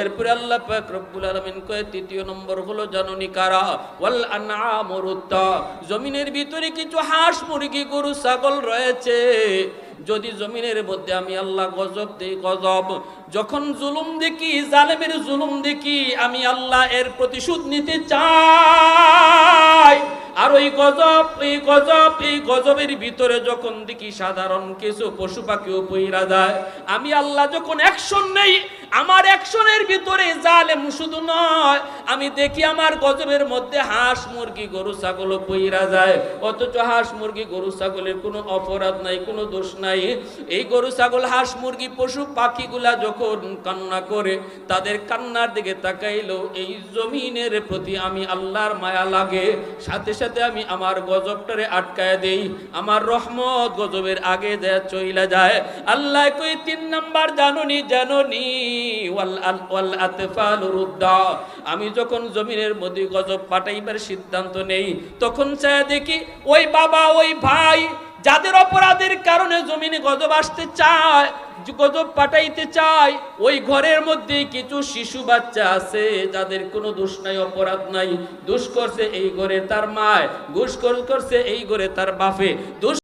এরপরে আল্লাহ পাক রব্বুল আলামিন কয় তৃতীয় নম্বর হলো, জাননি কারা? ওয়াল আনআমুরুত্তা জমিনের ভিতরে কিছু হাঁস, মুরগি, গরু, ছাগল রয়েছে। যদি জমিনের মধ্যে আমি আল্লাহ গজব দেই, গজব। যখন জুলুম দেখি, জালেমের জুলুম দেখি, আমি আল্লাহ এর প্রতিশোধ নিতে চাই। আর ওই গজব, এই গজব, এই গজবের ভিতরে যখন দেখি সাধারণ কিছু পশু পাখিও পইরা যায়, আমি আল্লাহ যখন অ্যাকশন নেই আমার অ্যাকশনের ভিতরে জালেম শুধু নয়, আমি দেখি আমার গজবের মধ্যে হাঁস মুরগি, গরু, ছাগল পইরা যায়। অথচ হাঁস মুরগি, গরু, ছাগলের কোনো অপরাধ নাই, কোনো দোষ নাই। এই গরু, ছাগল, হাঁস মুরগি, পশু, পাখিগুলা যখন কান্না করে, তাদের কান্নার দিকে তাকাইলো এই জমিনের প্রতি আমি আল্লাহর মায়া লাগে। সাথে সাথে আমি আমার গজবটারে আটকায় দেই, আমার রহমত গজবের আগে দেয়া চইলা যায়। আল্লাহ কই তিন নাম্বার জানুনি জানুনি। আমি যখন জমিনের মধ্যে গজব পাঠাইবার সিদ্ধান্ত নেই, তখন চায় দেখি ওই বাবা, ওই ভাই, যাদের অপরাধের কারণে জমিনে গজব আসতে চায়, গজব পাঠাইতে চায়, ওই ঘরের মধ্যে কিছু শিশু বাচ্চা আছে, যাদের কোনো দোষ নাই, অপরাধ নাই। দোষ করছে এই ঘরে তার মায় ঘুষ করছে এই ঘরে তার বাপে। দোষ